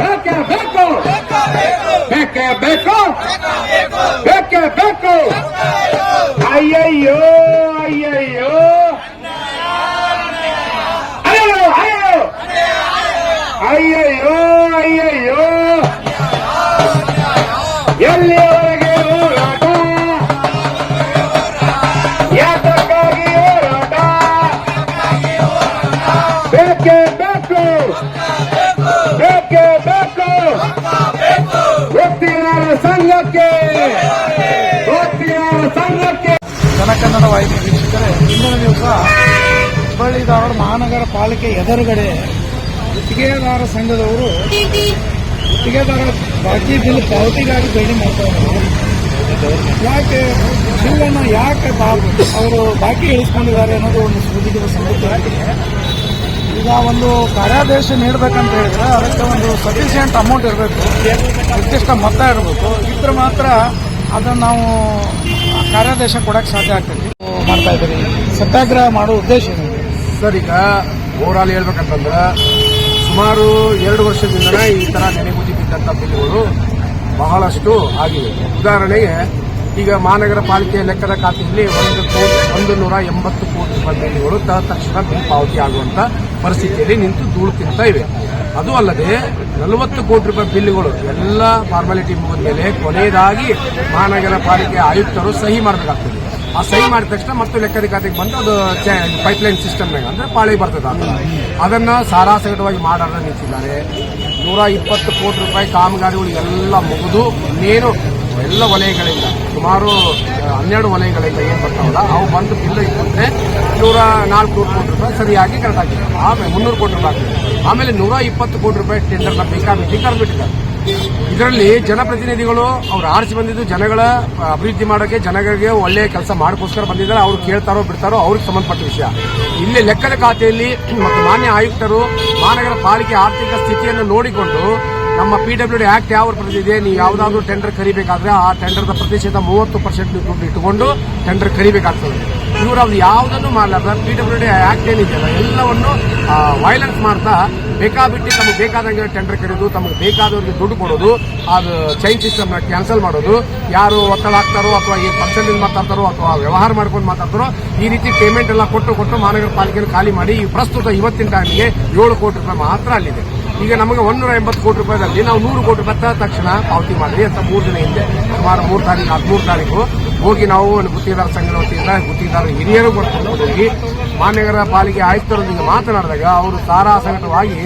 ಬೇಕೇ ಬೇಕು. ಬೇಕೇ ಬೇಕು. ಬೇಕೇ ಬೇಕು. ಅಯ್ಯಯ್ಯೋ. ಜನಕನ್ನಡ ವಾಹಿನಿ ವೀಕ್ಷಕರೇ ಇಂದಿನ ದಿವಸ ಹುಬ್ಬಳ್ಳಿ ಧಾರವಾಡ ಮಹಾನಗರ ಪಾಲಿಕೆ ಎದುರುಗಡೆ ಗುತ್ತಿಗೆದಾರ ಸಂಘದವರು ಗುತ್ತಿಗೆದಾರ ಬಾಕಿ ಬಿಲ್ ಪಾವತಿಗಾಗಿ ಬೇಡಿ ಮಾಡ್ತಾ ಯಾಕೆ ಬಿಲ್ಲನ್ನು ಯಾಕೆ ಅವರು ಬಾಕಿ ಇಳಿಸ್ಕೊಂಡಿದ್ದಾರೆ ಅನ್ನೋದು ಒಂದು ಸುದ್ದಿಗೆ ಸಂಗತಿ ಈಗ ಒಂದು ಕಾರ್ಯಾದೇಶ ನೀಡಬೇಕಂತ ಹೇಳಿದ್ರೆ ಅದಕ್ಕೆ ಒಂದು ಸಫಿಷಿಯಂಟ್ ಅಮೌಂಟ್ ಇರಬೇಕು. ನಿರ್ದಿಷ್ಟ ಮೊತ್ತ ಇರಬೇಕು. ಇದ್ರೆ ಮಾತ್ರ ಅದನ್ನು ನಾವು ಕಾರ್ಯಾದೇಶ ಕೊಡಕ್ಕೆ ಸಾಧ್ಯ ಆಗ್ತದೆ ಮಾಡ್ತಾ ಇದ್ದೀರಿ. ಸತ್ಯಾಗ್ರಹ ಮಾಡೋ ಉದ್ದೇಶ ಏನು? ಸರ್ ಈಗ ಓವರಾಲ್ ಹೇಳ್ಬೇಕಂತಂದ್ರೆ ಸುಮಾರು ಎರಡು ವರ್ಷದಿಂದ ಈ ತರ ನೆನೆಗುದಿ ಬಿದ್ದಂತ ಬಿಲ್ಗಳು ಬಹಳಷ್ಟು ಆಗಿವೆ. ಉದಾಹರಣೆಗೆ ಈಗ ಮಹಾನಗರ ಪಾಲಿಕೆ ಲೆಕ್ಕದ ಖಾತೆಯಲ್ಲಿ ಒಂದು ಕೋಟಿ ಒಂದು ನೂರ ಎಂಬತ್ತು ಕೋಟಿ ರೂಪಾಯಿ ಬಿಲ್ಗಳು ತಕ್ಷಣ ಬಿಲ್ ಪಾವತಿ ಆಗುವಂಥ ಪರಿಸ್ಥಿತಿಯಲ್ಲಿ ನಿಂತು ಧೂಳು ತಿಂತಾ ಇವೆ. ಅದು ಅಲ್ಲದೆ ನಲವತ್ತು ಕೋಟಿ ರೂಪಾಯಿ ಬಿಲ್ಗಳು ಎಲ್ಲ ಫಾರ್ಮಾಲಿಟಿ ಮುಗಿದ ಮೇಲೆ ಕೊನೆಯದಾಗಿ ಮಹಾನಗರ ಪಾಲಿಕೆ ಆಯುಕ್ತರು ಸಹಿ ಮಾಡಬೇಕಾಗ್ತದೆ. ಆ ಸಹಿ ಮಾಡಿದ ತಕ್ಷಣ ಮತ್ತು ಖಾತೆಗೆ ಬಂದು ಅದು ಪೈಪ್ಲೈನ್ ಸಿಸ್ಟಮ್ನಾಗ ಅಂದ್ರೆ ಪಾಳಿ ಬರ್ತದೆ ಅದು. ಅದನ್ನ ಸಾರಾಸಗಟವಾಗಿ ಮಾಡಾರ್ದ ನಿಂತಿದ್ದಾರೆ. ನೂರ ಇಪ್ಪತ್ತು ಕೋಟಿ ರೂಪಾಯಿ ಕಾಮಗಾರಿಗಳು ಎಲ್ಲ ಮುಗಿದು ಇನ್ನೇನು ಎಲ್ಲ ವಲಯಗಳಿಂದ ಸುಮಾರು ಹನ್ನೆರಡು ವಲಯಗಳಿಂದ ಏನು ಬರ್ತಾವಲ್ಲ, ಅವು ಬಂದು ಬಿಲ್ಲು ಇಟ್ಟಂತೆ ನೂರ ನಾಲ್ಕು ಕೋಟಿ ರೂಪಾಯಿ ಸರಿಯಾಗಿ ಕರೆಕ್ಟ್ ಆಗಿದೆ. ಆಮೇಲೆ ಮುನ್ನೂರು ಕೋಟಿ ರೂಪಾಯಿ ಆಗಿದೆ ಆಮೇಲೆ ನೂರ ಇಪ್ಪತ್ತು ಕೋಟಿ ರೂಪಾಯಿ ಟೆಂಡರ್ನ ಬೇಕಾಬಿಟ್ಟಿ ಕರೆದ್ಬಿಟ್ಟಿದ್ದಾರೆ ಇದರಲ್ಲಿ ಜನಪ್ರತಿನಿಧಿಗಳು, ಅವ್ರು ಆರಿಸಿ ಬಂದಿದ್ದು ಜನಗಳ ಅಭಿವೃದ್ಧಿ ಮಾಡೋಕೆ, ಜನಗಳಿಗೆ ಒಳ್ಳೆಯ ಕೆಲಸ ಮಾಡೋಕ್ಕೋಸ್ಕರ ಬಂದಿದ್ದಾರೆ. ಅವ್ರು ಕೇಳ್ತಾರೋ ಬಿಡ್ತಾರೋ ಅವ್ರಿಗೆ ಸಂಬಂಧಪಟ್ಟ ವಿಷಯ. ಇಲ್ಲಿ ಲೆಕ್ಕದ ಖಾತೆಯಲ್ಲಿ ಮತ್ತು ಮಾನ್ಯ ಆಯುಕ್ತರು, ಮಹಾನಗರ ಪಾಲಿಕೆ ಆರ್ಥಿಕ ಸ್ಥಿತಿಯನ್ನು ನೋಡಿಕೊಂಡು ನಮ್ಮ ಪಿ ಡಬ್ಲ್ಯೂ ಡಿ ಆಕ್ಟ್ ಯಾವ ಪ್ರತಿದೆ ನೀವು ಯಾವುದಾದ್ರೂ ಟೆಂಡರ್ ಕರಿಬೇಕಾದ್ರೆ ಆ ಟೆಂಡರ್ದ ಪ್ರತಿಶತ ಮೂವತ್ತು ಪರ್ಸೆಂಟ್ ದುಡ್ಡು ಇಟ್ಟುಕೊಂಡು ಟೆಂಡರ್ ಕರಿಬೇಕಾಗ್ತದೆ. ಇವರು ಅವ್ರು ಯಾವುದನ್ನು ಮಾಡಲಾರ್ದ? ಪಿ ಡಬ್ಲ್ಯೂ ಡಿ ಆಕ್ಟ್ ಏನಿದೆಯಲ್ಲ, ಎಲ್ಲವನ್ನು ವೈಲೆನ್ಸ್ ಮಾಡ್ತಾ ಬೇಕಾಬಿಟ್ಟು ತಮಗೆ ಬೇಕಾದಂಗೆ ಟೆಂಡರ್ ಕರೆಯೋದು ತಮಗೆ ಬೇಕಾದವರಿಗೆ ದುಡ್ಡು ಕೊಡೋದು, ಅದು ಚೈನ್ ಸಿಸ್ಟಮ್ನ ಕ್ಯಾನ್ಸಲ್ ಮಾಡೋದು. ಯಾರು ಒತ್ತಡ ಹಾಕ್ತಾರೋ ಅಥವಾ ಈ ಪರ್ಸೆಂಟೇಜ್ ಮಾತಾಡ್ತಾರೋ ಅಥವಾ ವ್ಯವಹಾರ ಮಾಡ್ಕೊಂಡು ಮಾತಾಡ್ತಾರೋ, ಈ ರೀತಿ ಪೇಮೆಂಟ್ ಎಲ್ಲ ಕೊಟ್ಟು ಕೊಟ್ಟು ಮಹಾನಗರ ಪಾಲಿಕೆಯನ್ನು ಖಾಲಿ ಮಾಡಿ ಈ ಪ್ರಸ್ತುತ ಇವತ್ತಿನ ಟೈಮ್ಗೆ ಏಳು ಕೋಟಿ ರೂಪಾಯಿ ಮಾತ್ರ ಅಲ್ಲಿದೆ. ಈಗ ನಮಗೆ ಒಂದೂರ ಎಂಬತ್ತು ಕೋಟಿ ರೂಪಾಯಿದಲ್ಲಿ ನಾವು ನೂರು ಕೋಟಿ ರೂಪಾಯಿ ತಕ್ಷಣ ಪಾವತಿ ಮಾಡಿದ್ವಿ. ಅಂತ ಮೂರು ದಿನ ಹಿಂದೆ. ಸುಮಾರು ಮೂರು ತಾರೀಕು, ಹದಿಮೂರು ತಾರೀಕು ಹೋಗಿ ನಾವು ಗುತ್ತಿಗೆದಾರ ಸಂಘದ ವತಿಯಿಂದ ಗುತ್ತಿಗೆದಾರ ಹಿರಿಯರು ಬರ್ಕೊಂಡು ಹೋಗಿ ಮಹಾನಗರ ಪಾಲಿಕೆ ಆಯುಕ್ತರೊಂದಿಗೆ ಮಾತನಾಡಿದಾಗ ಅವರು ಸಾರಾಸಗಟವಾಗಿ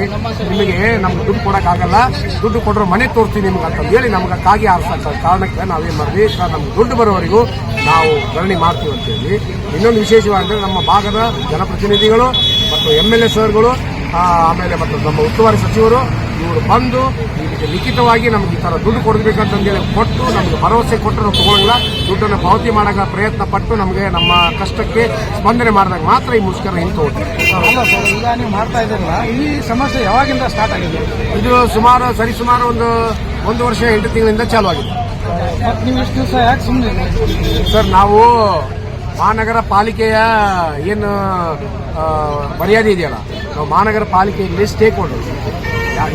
ನಿಮಗೆ ನಮ್ಗೆ ದುಡ್ಡು ಕೊಡೋಕ್ಕಾಗಲ್ಲ, ದುಡ್ಡು ಕೊಟ್ಟರು ಮನೆ ತೋರಿಸ್ತೀವಿ ನಿಮ್ಗೆ ಅಂತ ಹೇಳಿ ನಮ್ಗೆ ಕಾಗಿ ಆರಿಸೋ ಕಾರಣಕ್ಕೆ ನಾವೇನು ಮಾಡಿದ್ವಿ? ಸರ್ ನಮ್ಗೆ ದುಡ್ಡು ಬರೋವರೆಗೂ ನಾವು ಧರಣಿ ಮಾಡ್ತೀವಿ ಅಂತೇಳಿ. ಇನ್ನೊಂದು ವಿಶೇಷವಾಗಿ ನಮ್ಮ ಭಾಗದ ಜನಪ್ರತಿನಿಧಿಗಳು ಮತ್ತು ಎಂ ಎಲ್ ಎ ಸರ್ಗಳು ಆಮೇಲೆ ಮತ್ತು ನಮ್ಮ ಉಸ್ತುವಾರಿ ಸಚಿವರು ಇವರು ಬಂದು ಇದಕ್ಕೆ ಲಿಖಿತವಾಗಿ ನಮ್ಗೆ ಈ ಥರ ದುಡ್ಡು ಕೊಡಬೇಕಂತಂದೇಳಿ ಕೊಟ್ಟು ನಮ್ಗೆ ಭರವಸೆ ಕೊಟ್ಟು ನಾವು ತಗೊಳ್ಳಲ್ಲ ದುಡ್ಡನ್ನು ಪಾವತಿ ಮಾಡಕ ಪ್ರಯತ್ನ ಪಟ್ಟು ನಮಗೆ ನಮ್ಮ ಕಷ್ಟಕ್ಕೆ ಸ್ಪಂದನೆ ಮಾಡಿದಾಗ ಮಾತ್ರ ಈ ಮುಷ್ಕರ ಹೋಗ್ತದೆ ಅಲ್ಲ ಸರ್ ಈಗ ನೀವು ಮಾಡ್ತಾ ಇದ್ದೀರಲ್ಲ ಈ ಸಮಸ್ಯೆ ಯಾವಾಗಿಂದ ಸ್ಟಾರ್ಟ್ ಆಗಿದೆ? ಇದು ಸುಮಾರು ಸರಿಸುಮಾರು ಒಂದು ಒಂದು ವರ್ಷ ಎಂಟು ತಿಂಗಳಿಂದ ಚಾಲು ಆಗಿದೆ. ಮತ್ತು ನೀವು ಇಷ್ಟು ದಿವಸ ಯಾಕೆ ಸುಮ್ಮನೆ ಸರ್ ನಾವು ಮಹಾನಗರ ಪಾಲಿಕೆಯ ಏನು ಮರ್ಯಾದೆ ಇದೆಯಲ್ಲ? ನಾವು ಮಹಾನಗರ ಪಾಲಿಕೆಯಲ್ಲಿ ಸ್ಟೇಕ್ ಹೋಲ್ಡರ್ಸ್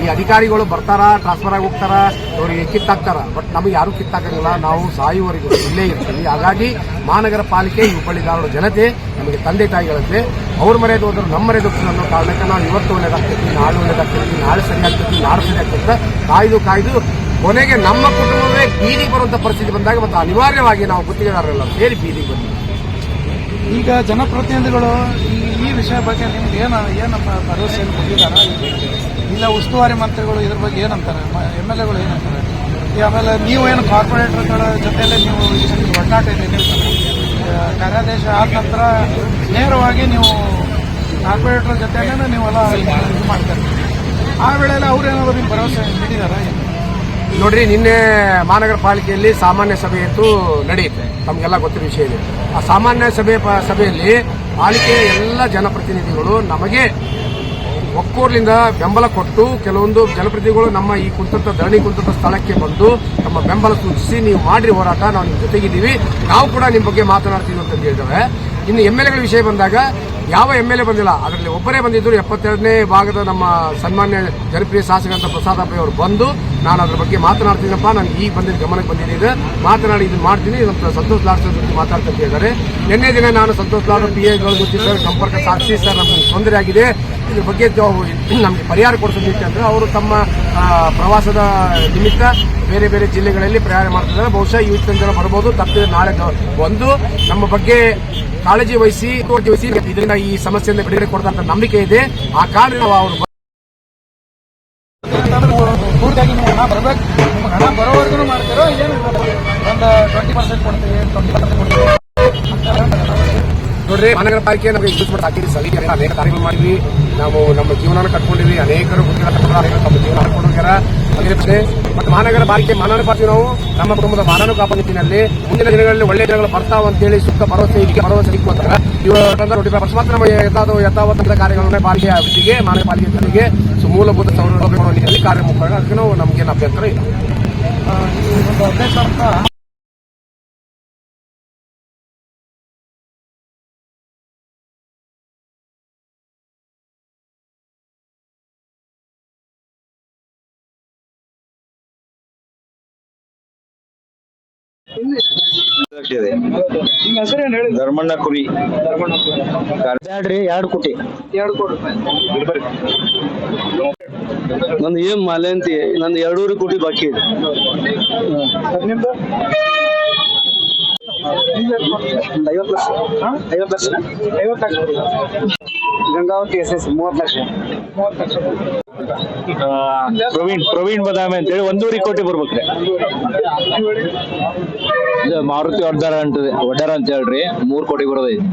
ಈ ಅಧಿಕಾರಿಗಳು ಬರ್ತಾರ ಟ್ರಾನ್ಸ್ಫರ್ ಆಗಿ ಹೋಗ್ತಾರ, ಅವರಿಗೆ ಕಿತ್ತಾಕ್ತಾರ? ಬಟ್ ನಮಗೆ ಯಾರು ಕಿತ್ತಾಕಂಗಿಲ್ಲ ನಾವು ಸಾಯುವವರೆಗೂ ಇಲ್ಲೇ ಇರ್ತೀವಿ. ಹಾಗಾಗಿ ಮಹಾನಗರ ಪಾಲಿಕೆ ಈ ಧಾರವಾಡ ಜನತೆ, ನಮಗೆ ತಂದೆ ತಾಯಿಗಳಂತೆ, ಅವ್ರ ಮರ್ಯಾದೆ ಹೋದ್ರೆ ನಮ್ಮ ಮರ್ಯಾದೆ ಅನ್ನೋ ಕಾರಣಕ್ಕೆ ನಾವು ಇವತ್ತು ಒಳ್ಳೇದಾಗ್ತೈತಿ, ನಾಳೆ ಒಳ್ಳೇದಾಗ್ತೈತಿ, ನಾಳೆ ಸರಿ ಆಗ್ತೈತಿ ನಾಳೆ ಸರಿ ಆಗ್ತೈತೆ ಕಾಯ್ದು ಕಾಯ್ದು ಕೊನೆಗೆ ನಮ್ಮ ಕುಟುಂಬವೇ ಬೀದಿಗೆ ಬರುವಂತ ಪರಿಸ್ಥಿತಿ ಬಂದಾಗ ಮತ್ತು ಅನಿವಾರ್ಯವಾಗಿ ನಾವು ಗುತ್ತಿಗೆದಾರರೆಲ್ಲ ಸೇರಿ ಬೀದಿಗೆ ಬಂದ್ವಿ. ಈಗ ಜನಪ್ರತಿನಿಧಿಗಳು ಈ ವಿಷಯ ಬಗ್ಗೆ ನಿಮ್ಗೆ ಏನು, ಏನಪ್ಪ ಭರವಸೆಯನ್ನು ಕೊಟ್ಟಿದ್ದಾರೆ ಇಲ್ಲ ಉಸ್ತುವಾರಿ ಮಂತ್ರಿಗಳು ಇದ್ರ ಬಗ್ಗೆ ಏನಂತಾರೆ? ಎಂ ಎಲ್ ಎಗಳು ಏನಂತಾರೆ? ಆಮೇಲೆ ನೀವು ಏನು ಕಾರ್ಪೊರೇಟರ್ಗಳ ಜೊತೆಯಲ್ಲೇ ನೀವು ಒಡನಾಟ ಇದೆ ಕಾರ್ಯಾದೇಶ ಆದ ನಂತರ ನೇರವಾಗಿ ನೀವು ಕಾರ್ಪೊರೇಟರ್ ಜೊತೆನೇ ನೀವೆಲ್ಲ ಇದು ಮಾಡ್ತಾರೆ? ಆ ವೇಳೆಯಲ್ಲಿ ಅವ್ರು ಏನಾದ್ರು ನಿಮ್ಗೆ ಭರವಸೆ ನೀಡಿದಾರ? ನೋಡ್ರಿ, ನಿನ್ನೆ ಮಹಾನಗರ ಪಾಲಿಕೆಯಲ್ಲಿ ಸಾಮಾನ್ಯ ಸಭೆ ಅಂತೂ ನಡೆಯುತ್ತೆ. ತಮಗೆಲ್ಲ ಗೊತ್ತಿರೋ ವಿಷಯ ಇದೆ. ಆ ಸಾಮಾನ್ಯ ಸಭೆ ಸಭೆಯಲ್ಲಿ ಪಾಲಿಕೆಯ ಎಲ್ಲ ಜನಪ್ರತಿನಿಧಿಗಳು ನಮಗೆ ಒಕ್ಕೂರ್ಲಿಂದ ಬೆಂಬಲ ಕೊಟ್ಟು ಕೆಲವೊಂದು ಜನಪ್ರತಿನಿಧಿಗಳು ನಮ್ಮ ಈ ಕುಂತಂತ ಧರಣಿ ಕುಂತಂತ ಸ್ಥಳಕ್ಕೆ ಬಂದು ನಮ್ಮ ಬೆಂಬಲ ಸೂಚಿಸಿ ನೀವು ಮಾಡಿರಿ ಹೋರಾಟ, ನಾವು ನಿಮ್ಮ ಜೊತೆಗಿದ್ದೀವಿ. ನಾವು ಕೂಡ ನಿಮ್ಮ ಬಗ್ಗೆ ಮಾತನಾಡ್ತೀವಿ ಅಂತ ಹೇಳಿದ್ದೇವೆ ಇನ್ನು ಎಂ ಎಲ್ ಎಗಳ ವಿಷಯ ಬಂದಾಗ ಯಾವ ಎಂ ಎಲ್ ಎ ಬಂದಿಲ್ಲ. ಅದರಲ್ಲಿ ಒಬ್ಬರೇ ಬಂದಿದ್ದರು. ಎಪ್ಪತ್ತೆರಡನೇ ಭಾಗದ ನಮ್ಮ ಸನ್ಮಾನ್ಯ ಜನಪ್ರಿಯ ಶಾಸಕರಂತ ಪ್ರಸಾದಪ್ಪ ಅವರು ಬಂದು ನಾನು ಅದ್ರ ಬಗ್ಗೆ ಮಾತನಾಡ್ತೀನಪ್ಪ ನಾನು ಈಗ ಬಂದಿದ್ದ ಗಮನಕ್ಕೆ ಬಂದಿದೆ ಮಾತನಾಡಿ ಇದನ್ನು ಮಾಡ್ತೀನಿ. ನಮ್ಮ ಸಂತೋಷ್ ಲಾಡ್ ಸರ್ ಜೊತೆ ಮಾತಾಡ್ತಾ ಇದ್ದಾರೆ. ನಿನ್ನೆ ದಿನ ನಾನು ಸಂತೋಷ್ ಲಾಡ್ ಪಿ ಎ ಜೊತೆ ಸಂಪರ್ಕ ಸಾಧಿಸಿ ಸರ್ ನಮಗೆ ತೊಂದರೆ ಆಗಿದೆ. ಇದ್ರ ಬಗ್ಗೆ ನಮಗೆ ಪರಿಹಾರ ಕೊಡಿಸೋದಿಕ್ಕೆ ಅಂದ್ರೆ ಅವರು ತಮ್ಮ ಪ್ರವಾಸದ ನಿಮಿತ್ತ ಬೇರೆ ಬೇರೆ ಜಿಲ್ಲೆಗಳಲ್ಲಿ ಪ್ರಯಾಣ ಮಾಡ್ತಿದ್ದಾರೆ. ಬಹುಶಃ ಇವತ್ತಿನ ಜನ ಬರ್ಬೋದು. ತಪ್ಪಿದ್ರೆ ನಾಳೆ ಒಂದು ನಮ್ಮ ಬಗ್ಗೆ ಕಾಳಜಿ ವಹಿಸಿ ವಹಿಸಿ ಇದರಿಂದ ಈ ಸಮಸ್ಯೆಯಿಂದ ಬಿಡುಗಡೆ ಕೊಡ್ತಂತ ನಂಬಿಕೆ ಇದೆ. ಆ ಕಾರಣ ಅವರು ಹಣ ಬರಬೇಕು. ಹಣ ಬರೋವರೆಗೂ ಮಾಡ್ತೀರೋ ಏನು ಒಂದು ಟ್ವೆಂಟಿ ಪರ್ಸೆಂಟ್ ಕೊಡ್ತೀವಿ ಟ್ವೆಂಟಿ ಪರ್ಸೆಂಟ್ ಕೊಡ್ತೀವಿ. ನೋಡ್ರಿ, ಮಹಾನಗರ ಪಾಲಿಕೆ ನಮಗೆ ಯೂಸ್ ಮಾಡಿ ಸಲಿಗೆ ಅನೇಕ ಕಾರ್ಯಗಳು ಮಾಡಿದ್ವಿ. ನಾವು ನಮ್ಮ ಜೀವನ ಕಟ್ಕೊಂಡಿವಿ ಅನೇಕರು ತಮ್ಮ ಜೀವನ ಕಟ್ಕೊಂಡು ಹೋಗ್ಯಾರ. ಅದೇ ಪ್ರಶ್ನೆ, ಮತ್ತು ಮಹಾನಗರ ಪಾಲಿಕೆ ಮಾನವ ಪಾಲಿಕೆ ನಾವು ನಮ್ಮ ಕುಟುಂಬದ ಮಾನವ ಕಾಪ ನಿಟ್ಟಿನಲ್ಲಿ ಮುಂದಿನ ದಿನಗಳಲ್ಲಿ ಒಳ್ಳೆಯ ದಿನಗಳು ಬರ್ತಾವ ಅಂತೇಳಿ ಸುತ್ತ ಭರವಸೆ ಇದಕ್ಕೆ ಭರವಸೆ ಸಿಕ್ಕುವಂತಾರೆ ನೋಡಿ ಅಕಸ್ಮಾತ್ ನಮಗೆ ಯಥಾದ ಯಥಾವತ್ತ ಕಾರ್ಯಗಳನ್ನ ಪಾಲಿಕೆ ಅಭಿವೃದ್ಧಿಗೆ ಮಾನವ ಪಾಲಿಕೆ ಜನರಿಗೆ ಸೊ ಮೂಲಭೂತ ಕಾರ್ಯಮುಖ ಕಾರ್ಯ ಮುಖಂಡ ಅದಕ್ಕೆ ನಾವು ನಮಗೇನು ಅಭ್ಯಂತರ ಇಲ್ಲ. ಧರ್ಮಣ್ಣ ಕುರಿ ಬ್ಯಾಡ್ರಿ ಎರಡು ಕೋಟಿ. ಎರಡು ಕೋಟಿ ನಂದು ಏನ್ ಅಂತ ನಂದು ಎರಡೂರು ಕೋಟಿ ಬಾಕಿ ಇದೆ. ನಿಮ್ದು? ಐವತ್ತು ಲಕ್ಷ. ಐವತ್ತು ಲಕ್ಷ? ಐವತ್ತು ಲಕ್ಷ. ಗಂಗಾವತಿ ಎಸ್ ಎಸ್ ಮೂವತ್ತು ಲಕ್ಷ. ಮೂವತ್ತು ಲಕ್ಷ ಪ್ರವೀಣ್ ಪ್ರವೀಣ್ ಬದಾಮಿ ಅಂತೇಳಿ ಒಂದೂವರೆ ಕೋಟಿ ಬರ್ಬೇಕ್ರಿ ಇದು ಮಾರುತಿ ಒಡ್ಡಾರ ಅಂತ ಒಡ್ಡಾರ ಅಂತ ಹೇಳ್ರಿ ಮೂರ್ ಕೋಟಿ ಬರೋದೈತಿ.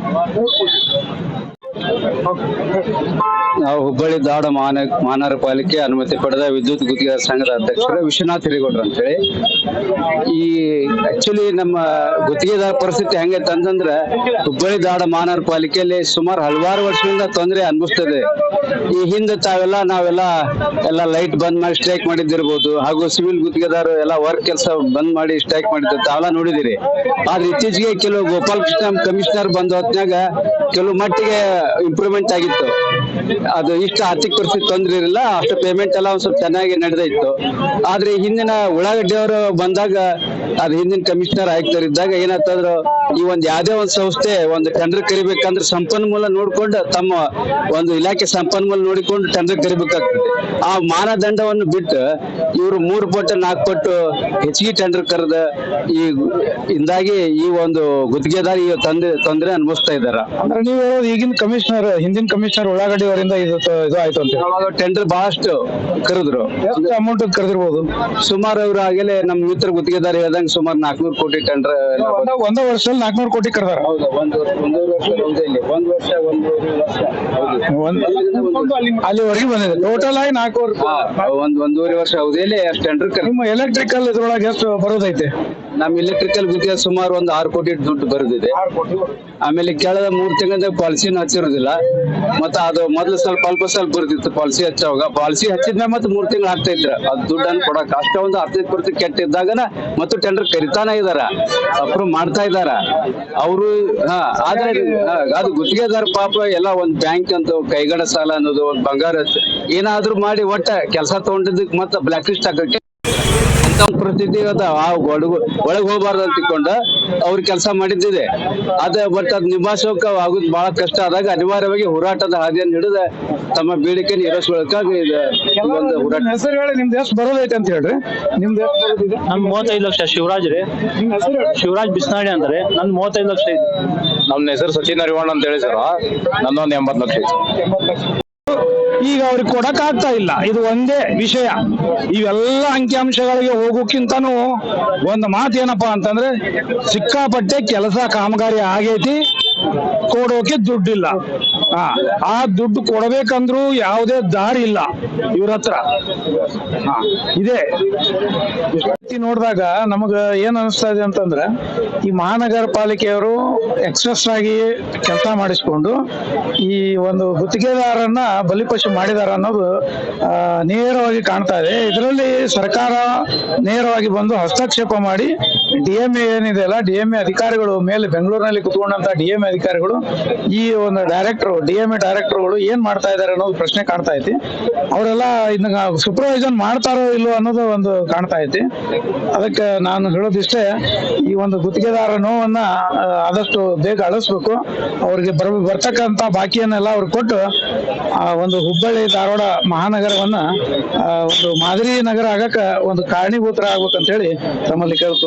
ನಾವು ಹುಬ್ಬಳ್ಳಿ ದಾಡ ಮಹಾನ ಮಹಾನಗರ ಪಾಲಿಕೆ ಅನುಮತಿ ಪಡೆದ ವಿದ್ಯುತ್ ಗುತ್ತಿಗೆದಾರ ಸಂಘದ ಅಧ್ಯಕ್ಷರು ವಿಶ್ವನಾಥ್ ಹಿರೇಗೌಡ್ರು ಅಂತೇಳಿ ಈ ಆಕ್ಚುಲಿ ನಮ್ಮ ಗುತ್ತಿಗೆದಾರ ಪರಿಸ್ಥಿತಿ ಹೆಂಗೈತೆ ಅಂತಂದ್ರೆ ಹುಬ್ಬಳ್ಳಿ ದಾಡ ಮಹಾನಗರ ಪಾಲಿಕೆಯಲ್ಲಿ ಸುಮಾರು ಹಲವಾರು ವರ್ಷದಿಂದ ತೊಂದರೆ ಅನುಭವಿಸ್ತದೆ. ಈ ಹಿಂದೆ ತಾವೆಲ್ಲ ನಾವೆಲ್ಲ ಎಲ್ಲ ಲೈಟ್ ಬಂದ್ ಮಾಡಿ ಸ್ಟ್ರೈಕ್ ಮಾಡಿದ್ದಿರ್ಬೋದು ಹಾಗೂ ಸಿವಿಲ್ ಗುತ್ತಿಗೆದಾರರು ಎಲ್ಲ ವರ್ಕ್ ಕೆಲಸ ಬಂದ್ ಮಾಡಿ ಸ್ಟ್ರೈಕ್ ಮಾಡಿದ್ದು ತಾವೆಲ್ಲ ನೋಡಿದಿರಿ ಆದ್ರೆ ಇತ್ತೀಚೆಗೆ ಕೆಲವು ಗೋಪಾಲ್ ಕೃಷ್ಣ ಕಮಿಷನರ್ ಬಂದ ಹೊತ್ನ್ಯಾಗ ಕೆಲವು ಮಟ್ಟಿಗೆ ಇಂಪ್ರೂವ್ಮೆಂಟ್ ಆಗಿತ್ತು. ಅದು ಇಷ್ಟು ಆರ್ಥಿಕ ಪರಿಸ್ಥಿತಿ ತೊಂದ್ರೆ ಇರಲಿಲ್ಲ, ಅಷ್ಟು ಪೇಮೆಂಟ್ ಎಲ್ಲ ಒಂದ್ ಸ್ವಲ್ಪ ಚೆನ್ನಾಗಿ ನಡೆದಿತ್ತು. ಆದ್ರೆ ಹಿಂದಿನ ಉಳ್ಳಾಗಡ್ಡಿ ಅವರು ಬಂದಾಗ ಅದು ಹಿಂದಿನ ಕಮಿಷನರ್ ಆಯುಕ್ತರಿದ್ದಾಗ ಏನಾಗ್ತದ್ರು ಈ ಒಂದ್ ಯಾವ್ದೇ ಒಂದ್ ಸಂಸ್ಥೆ ಒಂದು ಟೆಂಡರ್ ಕರಿಬೇಕಂದ್ರೆ ಸಂಪನ್ಮೂಲ ನೋಡ್ಕೊಂಡು ತಮ್ಮ ಒಂದು ಇಲಾಖೆ ಸಂಪನ್ಮೂಲ ನೋಡಿಕೊಂಡು ಟೆಂಡರ್ ಕರಿಬೇಕಾಗ್ತದೆ. ಆ ಮಾನದಂಡವನ್ನು ಬಿಟ್ಟು ಇವರು ಮೂರು ಪಟ್ಟು ನಾಲ್ಕು ಪಟ್ಟು ಹೆಚ್ಚಿಗೆ ಟೆಂಡರ್ ಕರೆದ ಈ ಇಂದಾಗಿ ಈ ಒಂದು ಗುತ್ತಿಗೆದಾರ ತಂದೆ ತೊಂದ್ರೆ ಅನ್ಭವಿಸ್ತಾ ಇದಾರ ಅಂದ್ರೆ ನೀವು ಹೇಳೋದು ಈಗಿನ ಕಮಿಷನರ್ ಹಿಂದಿನ ಕಮಿಷನರ್ ಉಳ್ಳಾಗಡ್ಡಿ ಅವರಿಂದ ಇದು ಇದು ಆಯ್ತು ಅಂತ ಟೆಂಡರ್ ಬಹಳಷ್ಟು ಕರೆದ್ರು. ಅಮೌಂಟ್ ಕರೆದಿರ್ಬೋದು? ಸುಮಾರು ಅವರು ಆಗಲೇ ನಮ್ಮ ಮಿತ್ರ ಗುತ್ತಿಗೆದಾರಿ ಹೇಳ್ದಂಗೆ ಸುಮಾರು ನಾಲ್ಕನೂರು ಕೋಟಿ ಟೆಂಡರ್ ಒಂದು ವರ್ಷದಲ್ಲಿ ನಾಲ್ಕನೂರು ಕೋಟಿ ಕರೆದಾರ. ಹೌದು ಒಂದು ವರ್ಷ ಒಂದೂವರೆ ವರ್ಷ ಒಂದು ಇಲ್ಲಿ. ಒಂದು ವರ್ಷ ಒಂದೂವರೆ ವರ್ಷ ಅಲ್ಲಿವರೆಗೆ ಬಂದಿದೆ. ಟೋಟಲ್ ಆಗಿ ನಾಲ್ಕೂವರೆ ಒಂದು ಒಂದ್ ಒಂದೂವರೆ ವರ್ಷ ಹೌದು. ಇಲ್ಲಿ ಅಷ್ಟು ಟೆಂಡರ್ ಕರೆ ನಿಮ್ಮ ಎಲೆಕ್ಟ್ರಿಕಲ್ ಇದ್ರೊಳಗೆ ಎಷ್ಟು ಬರೋದೈತೆ? ನಮ್ಮ ಎಲೆಕ್ಟ್ರಿಕಲ್ ಬಿಲ್ಗೆ ಸುಮಾರು ಒಂದು ಆರು ಕೋಟಿ ದುಡ್ಡು ಬರೆದಿದೆ. ಆಮೇಲೆ ಕೆಳದ ಮೂರ್ ತಿಂಗಳ ಪಾಲಿಸಿನ ಹಚ್ಚಿರೋದಿಲ್ಲ ಮತ್ತೆ ಅದು ಮೊದಲು ಸ್ವಲ್ಪ ಅಲ್ಪ ಸ್ವಲ್ಪ ಬರ್ತಿತ್ತು ಪಾಲಿಸಿ ಹಚ್ಚೋವಾಗ. ಪಾಲಿಸಿ ಹಚ್ಚಿದ್ಮೇಲೆ ಮತ್ತೆ ಮೂರ್ ತಿಂಗಳು ಆಗ್ತಾ ಇದ್ರ. ಅದ್ ದುಡ್ಡನ್ನು ಕೊಡಕ್ ಅಷ್ಟೇ ಒಂದು ಹದಿನೈದು ಕೆಟ್ಟ ಕೆಟ್ಟಿದ್ದಾಗನ ಮತ್ತು ಟೆಂಡರ್ ಕರಿತಾನೆ ಇದಾರ. ಅಪ್ರೂವ್ ಮಾಡ್ತಾ ಇದಾರ. ಅವರು ಹಾ ಆದ್ರೆ ಅದು ಗುತ್ತಿಗೆದಾರ ಪಾಪ ಎಲ್ಲ ಒಂದ್ ಬ್ಯಾಂಕ್ ಅಂತ ಕೈಗಡ ಸಾಲ ಅನ್ನೋದು ಒಂದ್ ಬಂಗಾರ ಏನಾದ್ರೂ ಮಾಡಿ ಒಟ್ಟ ಕೆಲಸ ತಗೊಂಡಿದ್ದಕ್ಕೆ ಮತ್ತೆ ಬ್ಲಾಕ್ ಲಿಸ್ಟ್ ಹಾಕಕ್ಕೆ ಇವತ್ತು ಆ ಒಳಗ್ ಒಳಗ್ ಹೋಗ್ಬಾರ್ದು ಅಂತ ತಿಳ್ಕೊಂಡ ಅವ್ರು ಕೆಲಸ ಮಾಡಿದ್ದಿದೆ. ಅದ ಬಟ್ ಅದ್ ನಿಭಾಯಿಸೋಕ ಆಗುದ್ ಬಹಳ ಕಷ್ಟ ಆದಾಗ ಅನಿವಾರ್ಯವಾಗಿ ಹೋರಾಟದ ಹಾದಿಯನ್ನು ಹಿಡಿದ ತಮ್ಮ ಬೇಡಿಕೆ ಈಡೇರಿಸ್ಕೊಳ್ಳೋಕ್ಕಾಗಿ ಇದು ಈ ಒಂದು ಹೋರಾಟ. ಹೆಸರು ಹೇಳಿ ನಿಮ್ದು ಎಷ್ಟು ಬರೋದೈತೆ ಅಂತ ಹೇಳ್ರಿ. ನಿಮ್ದು ನಮ್ ಮೂವತ್ತೈದು ಲಕ್ಷ ಶಿವರಾಜ್ ರೀ. ನಿಮ್ಮ ಹೆಸರು ಶಿವರಾಜ್ ಬಿಸ್ನಾಡಿ ಅಂದ್ರೆ ನನ್ ಮೂವತ್ತೈದು ಲಕ್ಷ ಐತಿ. ನಮ್ಮ ಹೆಸರು ಸಚಿನ್ ಅರಿವಾಣ್ ಅಂತ ಹೇಳಿ ಸರ್. ನಂದೊಂದು ಎಂಬತ್ತು ಲಕ್ಷ ಐತಿ. ಈಗ ಅವ್ರಿಗೆ ಕೊಡಕ್ ಆಗ್ತಾ ಇಲ್ಲ. ಇದು ಒಂದೇ ವಿಷಯ. ಇವೆಲ್ಲ ಅಂಕಿಅಂಶಗಳಿಗೆ ಹೋಗೋಕ್ಕಿಂತನೂ ಒಂದು ಮಾತು ಏನಪ್ಪಾ ಅಂತಂದ್ರೆ, ಸಿಕ್ಕಾಪಟ್ಟೆ ಕೆಲಸ ಕಾಮಗಾರಿ ಆಗೈತಿ, ಕೊಡೋಕೆ ದುಡ್ಡಿಲ್ಲ. ಆ ದುಡ್ಡು ಕೊಡಬೇಕಂದ್ರೂ ಯಾವುದೇ ದಾರಿ ಇಲ್ಲ. ಇವ್ರ ಹತ್ರ? ಇದೆ. ನೋಡಿದಾಗ ನಮಗ ಏನ್ ಅನಿಸ್ತಾ ಇದೆ ಅಂತಂದ್ರೆ, ಈ ಮಹಾನಗರ ಪಾಲಿಕೆಯವರು ಎಕ್ಸ್ಪ್ರೆಸ್ ಆಗಿ ಕೆಲಸ ಮಾಡಿಸ್ಕೊಂಡು ಈ ಒಂದು ಗುತ್ತಿಗೆದಾರನ್ನ ಬಲಿಪಶು ಮಾಡಿದಾರ ಅನ್ನೋದು ನೇರವಾಗಿ ಕಾಣ್ತಾ ಇದೆ. ಇದರಲ್ಲಿ ಸರ್ಕಾರ ನೇರವಾಗಿ ಬಂದು ಹಸ್ತಕ್ಷೇಪ ಮಾಡಿ ಡಿ ಎಂ ಎ ಏನಿದೆ ಅಲ್ಲ, ಡಿ ಎಂ ಎ ಅಧಿಕಾರಿಗಳು ಮೇಲೆ ಬೆಂಗಳೂರಿನಲ್ಲಿ ಕುತ್ಕೊಂಡಂತ ಡಿ ಎಂ ಎ ಅಧಿಕಾರಿಗಳು, ಈ ಒಂದು ಡೈರೆಕ್ಟರ್ ಡಿ ಎಂ ಎ ಡೈರೆಕ್ಟರ್ಗಳು ಏನ್ ಮಾಡ್ತಾ ಇದಾರೆ ಅನ್ನೋದು ಪ್ರಶ್ನೆ ಕಾಣ್ತಾ ಐತಿ. ಅವರೆಲ್ಲ ಇದನ್ನ ಸೂಪರ್ವೈಸನ್ ಮಾಡ್ತಾರೋ ಇಲ್ಲೋ ಅನ್ನೋದು ಒಂದು ಕಾಣ್ತಾ ಐತಿ. ಅದಕ್ಕೆ ನಾನು ಹೇಳೋದಿಷ್ಟೇ, ಈ ಒಂದು ಗುತ್ತಿಗೆದಾರ ನೋವನ್ನ ಆದಷ್ಟು ಬೇಗ ಅಳಿಸ್ಬೇಕು. ಅವ್ರಿಗೆ ಬರ್ ಬರ್ತಕ್ಕಂತ ಬಾಕಿಯನ್ನೆಲ್ಲ ಅವ್ರಿಗೆ ಕೊಟ್ಟು, ಆ, ಒಂದು ಹುಬ್ಬಳ್ಳಿ ಧಾರವಾಡ ಮಹಾನಗರವನ್ನ ಒಂದು ಮಾದರಿ ನಗರ ಆಗಕ್ಕೆ ಒಂದು ಕಾರಣೀಭೂತರ ಆಗ್ಬೇಕಂತ ಹೇಳಿ ತಮ್ಮಲ್ಲಿ ಕೇಳ್ಕೊ